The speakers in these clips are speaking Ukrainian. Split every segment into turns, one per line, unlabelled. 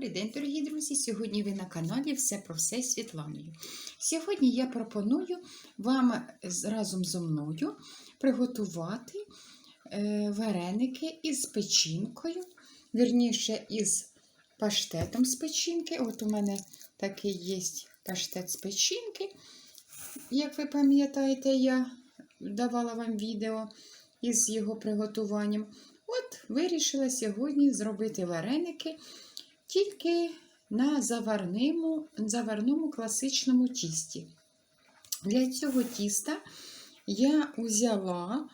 Добрий день, дорогі друзі! Сьогодні ви на каналі Все про все з Світланою. Сьогодні я пропоную вам разом зі мною приготувати е, вареники із печінкою, вірніше, із паштетом з печінки. От у мене такий є паштет з печінки. Як ви пам'ятаєте, я давала вам відео із його приготуванням. От вирішила сьогодні зробити вареники тільки на заварному, заварному класичному тісті. Для цього тіста я взяла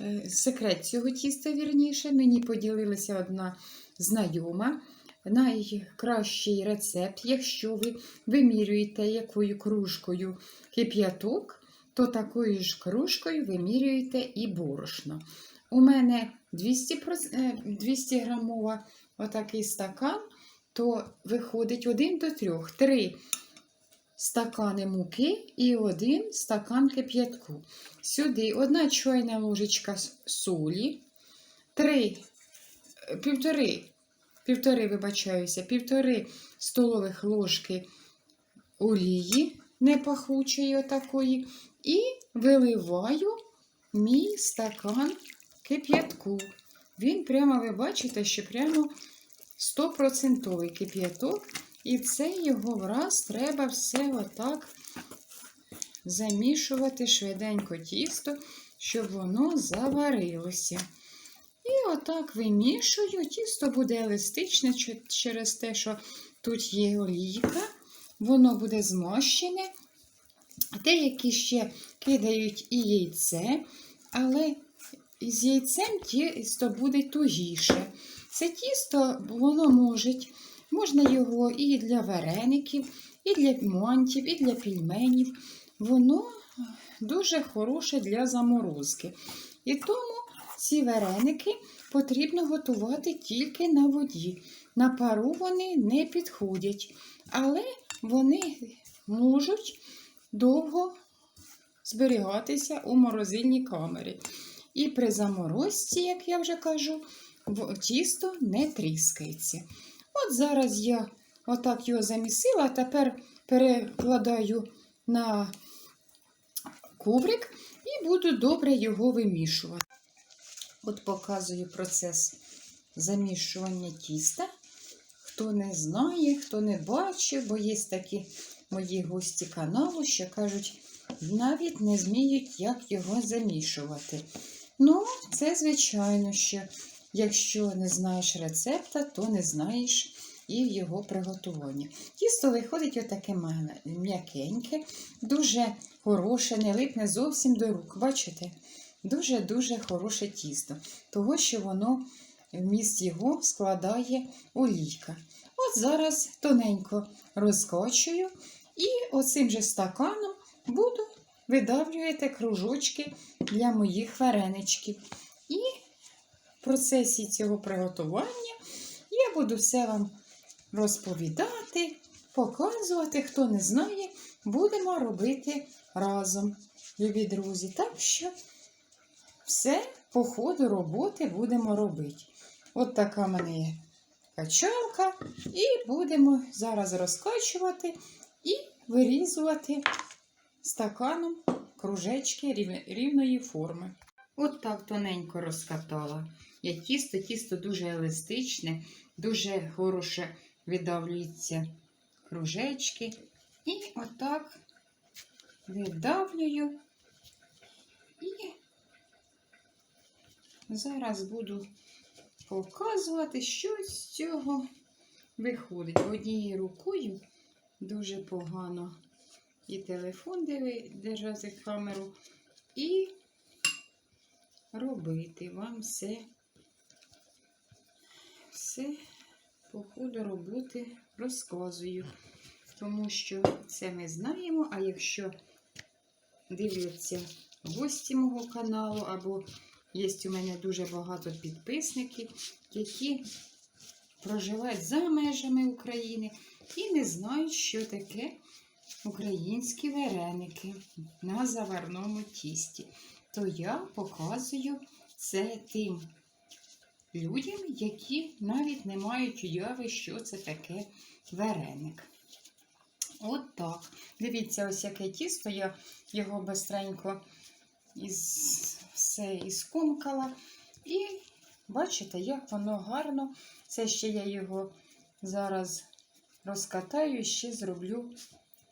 е, секрет цього тіста, вірніше, мені поділилася одна знайома. Найкращий рецепт, якщо ви вимірюєте якою кружкою кип'яток, то такою ж кружкою вимірюєте і борошно. У мене 200, проц- е, 200 грамова отакий стакан, то виходить 1 до 3. 3 стакани муки і 1 стакан кип'ятку. Сюди 1 чайна ложечка солі, 3, півтори, півтори, вибачаюся, півтори столових ложки олії непахучої отакої, і виливаю мій стакан кип'ятку. Він прямо, ви бачите, що прямо 100% кип'яток. І це його враз треба все отак замішувати швиденько тісто, щоб воно заварилося. І отак вимішую. Тісто буде еластичне через те, що тут є олійка, воно буде змощене. Деякі ще кидають і яйце, але з яйцем тісто буде тугіше. Це тісто воно може, можна його і для вареників, і для мантів, і для пельменів. Воно дуже хороше для заморозки. І тому ці вареники потрібно готувати тільки на воді. На пару вони не підходять, але вони можуть довго зберігатися у морозильній камері. І при заморозці, як я вже кажу, тісто не тріскається. От зараз я отак його замісила, тепер перекладаю на коврик і буду добре його вимішувати. От показую процес замішування тіста. Хто не знає, хто не бачив, бо є такі мої гості каналу, що кажуть, навіть не зміють, як його замішувати. Ну, це звичайно, що якщо не знаєш рецепта, то не знаєш і його приготування. Тісто виходить отаке м'якеньке, дуже хороше, не липне зовсім до рук. Бачите? Дуже-дуже хороше тісто, того, що воно вміст його складає олійка. От зараз тоненько розкочую і оцим же стаканом буду видавлювати кружочки для моїх вареничків. І в процесі цього приготування я буду все вам розповідати, показувати. Хто не знає, будемо робити разом, любі друзі. Так що все по ходу роботи будемо робити. От така в мене є качалка, і будемо зараз розкачувати і вирізувати стаканом кружечки рівної форми. От так тоненько розкатала. Я тісто, тісто дуже еластичне, дуже хороше видавлюються кружечки. І отак видавлюю. І зараз буду показувати, що з цього виходить. Однією рукою дуже погано і телефон держати камеру, і робити вам все, все по ходу роботи розказую. Тому що це ми знаємо, а якщо дивляться гості мого каналу, або є у мене дуже багато підписників, які проживають за межами України і не знають, що таке українські вареники на заварному тісті. То я показую це тим людям, які навіть не мають уяви, що це таке вареник. От так. Дивіться, ось яке тісто, я його бистренько із, все іскомкала. І бачите, як воно гарно. Це ще я його зараз розкатаю і ще зроблю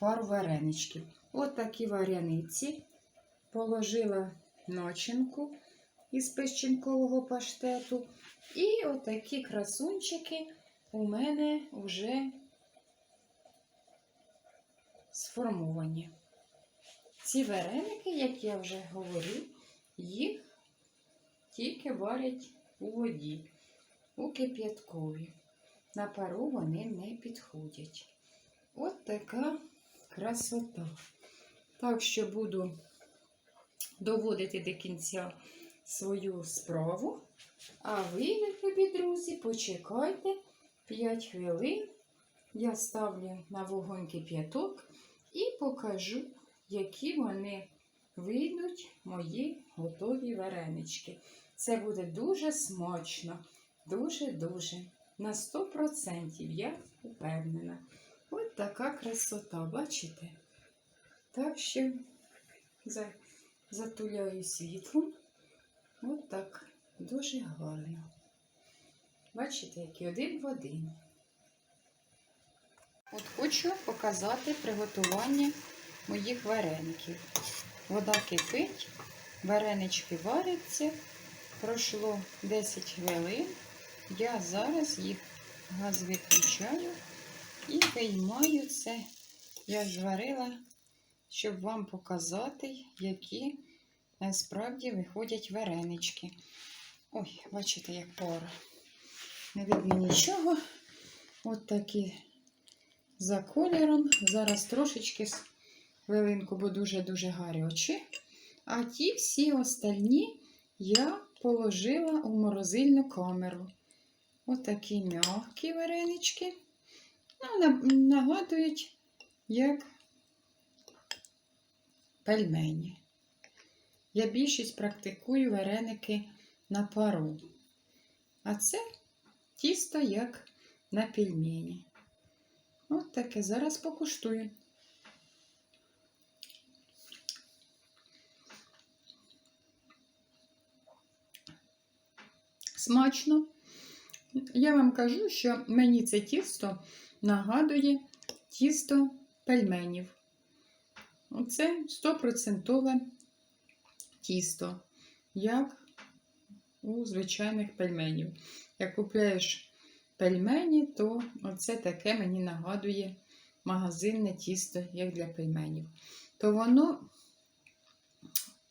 пару вареничків. От такі варениці. Положила начинку із печінкового паштету. І отакі красунчики у мене вже сформовані. Ці вареники, як я вже говорю, їх тільки варять у воді, у кип'яткові. На пару вони не підходять. От така красота. Так що буду доводити до кінця свою справу. А ви, любі друзі, почекайте 5 хвилин. Я ставлю на вогонь кип'яток і покажу, які вони вийдуть, мої готові варенички. Це буде дуже смачно, дуже-дуже. На 100% я впевнена. От така красота, бачите? Так що затуляю світлом. От так. Дуже гарно. Бачите, які один в один. От хочу показати приготування моїх вареників. Вода кипить, варенички варяться. Пройшло 10 хвилин. Я зараз їх газ виключаю і виймаю це. Я зварила, щоб вам показати, які насправді виходять варенички. Ой, бачите, як пора. Не видно нічого. От такі за кольором. Зараз трошечки хвилинку, бо дуже-дуже гарячі. А ті всі остальні я положила у морозильну камеру. Ось такі м'які варенички. Ну, нагадують, як пельмені. Я більшість практикую вареники на пару. А це тісто як на пельмені. От таке. Зараз покуштую. Смачно. Я вам кажу, що мені це тісто нагадує тісто пельменів. Оце 100% тісто, як у звичайних пельменів. Як купляєш пельмені, то оце таке мені нагадує магазинне тісто, як для пельменів. То воно,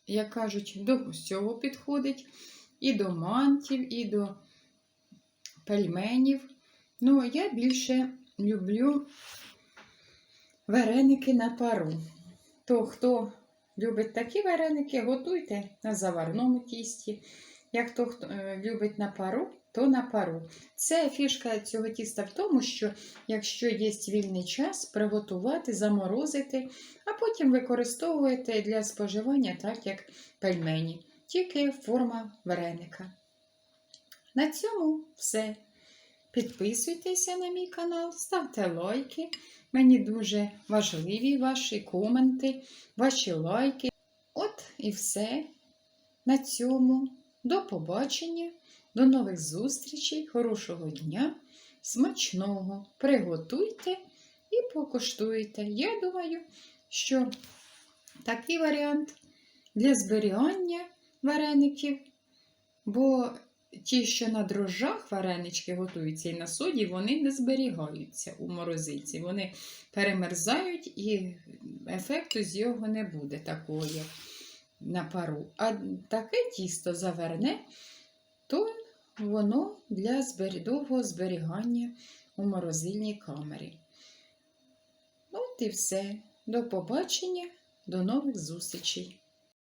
як кажуть, до всього підходить. І до мантів, і до пельменів. Ну, я більше люблю вареники на пару. То, хто любить такі вареники, готуйте на заварному тісті. Як хто хто, е, любить на пару, то на пару. Це фішка цього тіста в тому, що якщо є вільний час, приготувати, заморозити, а потім використовуєте для споживання, так як пельмені. Тільки форма вареника. На цьому все. Підписуйтеся на мій канал, ставте лайки. Мені дуже важливі ваші коменти, ваші лайки. От і все. На цьому. До побачення, до нових зустрічей, хорошого дня, смачного. Приготуйте і покуштуйте. Я думаю, що такий варіант для зберігання вареників, бо ті, що на дрожжах варенички готуються і на соді, вони не зберігаються у морозильці. Вони перемерзають і ефекту з його не буде такого, як на пару. А таке тісто заверне, то воно для довгого зберігання у морозильній камері. От і все. До побачення, до нових зустрічей!